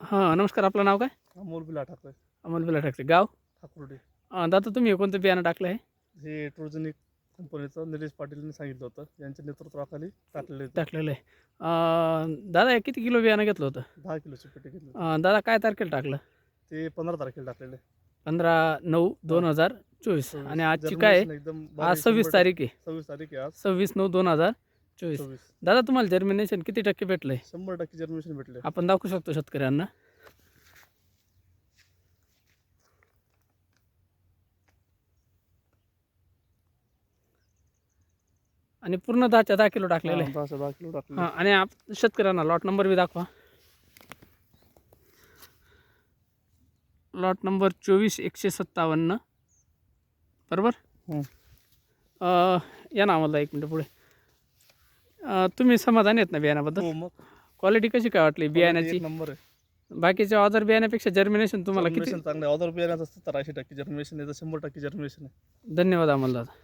हां नमस्कार आपलं नाव काय? अमोल बिला टाकतोय अमोल बिला ठाकरे गाव? ठाकुर्डे. अं, दादा तुम्ही हे कोणतं बियाणं टाकलं आहे हे ट्रोजनिक कंपनीचं निलेश पाटीलने सांगितलं होतं. यांच्या नेतृत्वाखाली टाकलेले होते. टाकलेलं आहे. दादा हे किती किलो बियाणं घेतलं होतं? दहा किलोची पेटी घेतली अं, दादा काय तारखेला टाकलं? ते पंधरा तारखेला टाकलेले पंधरा नऊ दोन हजार चोवीस. आणि आजची काय आहे? आज सव्वीस तारीख आहे. सव्वीस तारीख आहे आज. सव्वीस नऊ दोन हजार चोवीस. दादा तुम्हाला जर्मिनेशन किती टक्के भेटलं आहे शंभर टक्के जर्मिनेशन भेटले आपण दाखवू शकतो शेतकऱ्यांना. आणि पूर्ण दहाच्या दहा किलो टाकलेलं आहे. दहाशे दहा किलो टाकले हां आणि आप शेतकऱ्यांना लॉट नंबर बी दाखवा. लॉट नंबर चोवीस एकशे सत्तावन्न. बरोबर. अं, या ना आम्हाला एक मिनटं पुढे. तुम्ही समाधानी आहेत ना बियाण्याबद्दल? हो मग. क्वालिटी कशी काय वाटली बियाण्याची एक नंबर आहे. बाकीच्या ऑदर बियाण्यापेक्षा जर्मिनेशन तुम्हाला किती? चांगलं आहे. ऑदर बियाण्याचं सत्तर ऐंशी टक्के जर्मिनेशन आहे तर शंभर टक्के जर्मिनेशन आहे. धन्यवाद आम्हाला दादा